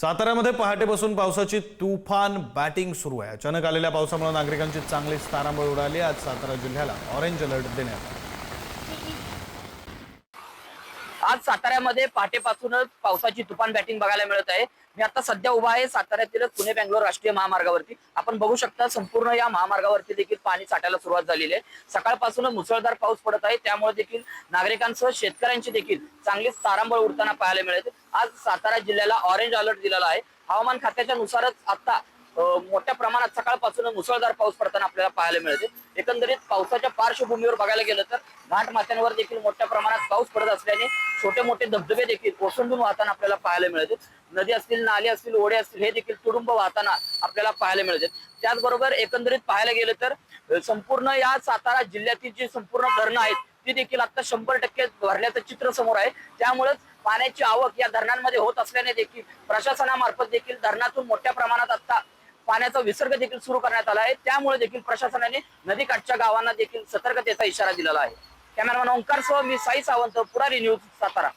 साताऱ्यामध्ये पहाटेपासून पावसाची तुफान बॅटिंग सुरू आहे. अचानक आलेल्या पावसामुळे नागरिकांची चांगलीच तारांबळ उडाली. आज सातारा जिल्ह्याला ऑरेंज अलर्ट देण्यात आज साताऱ्यामध्ये पहाटेपासूनच पावसाची तुफान बॅटिंग बघायला मिळत आहे. मी आता सध्या उभा आहे साताऱ्यातील पुणे बेंगलोर राष्ट्रीय महामार्गावरती. आपण बघू शकता संपूर्ण या महामार्गावरती देखील पाणी साठायला सुरुवात झालेली आहे. सकाळपासून मुसळधार पाऊस पडत आहे. त्यामुळे देखील नागरिकांसह शेतकऱ्यांची देखील चांगलीच तारांबळ उडताना पाहायला मिळते आज सातारा जिल्ह्याला ऑरेंज अलर्ट दिलेला आहे. हवामान खात्याच्या नुसारच आता मोठ्या प्रमाणात सकाळपासून मुसळधार पाऊस पडताना आपल्याला पाहायला मिळते. एकंदरीत पावसाच्या पार्श्वभूमीवर बघायला गेलं तर घाट माथ्यांवर देखील मोठ्या प्रमाणात पाऊस पडत असल्याने छोटे मोठे धबधबे देखील ओसंडून वाहताना आपल्याला पाहायला मिळते. नदी असतील नाले असतील ओढे असतील हे देखील तुडुंब वाहताना आपल्याला पाहायला मिळते. त्याचबरोबर एकंदरीत पाहायला गेलं तर संपूर्ण या सातारा जिल्ह्यातील जी संपूर्ण धरणं आहेत ती देखील आता शंभर टक्के भरल्याचं चित्र समोर आहे. त्यामुळेच पाण्याची आवक या धरणांमध्ये होत असल्याने देखील प्रशासनामार्फत देखील धरणातून मोठ्या प्रमाणात आता पाण्याचा विसर्ग देखील सुरू करण्यात आला आहे. त्यामुळे देखील प्रशासनाने नदीकाठच्या गावांना देखील सतर्कतेचा इशारा दिलेला आहे. कॅमेरामॅन ओंकार सह मी साई सावंत पुरारी न्यूज सातारा.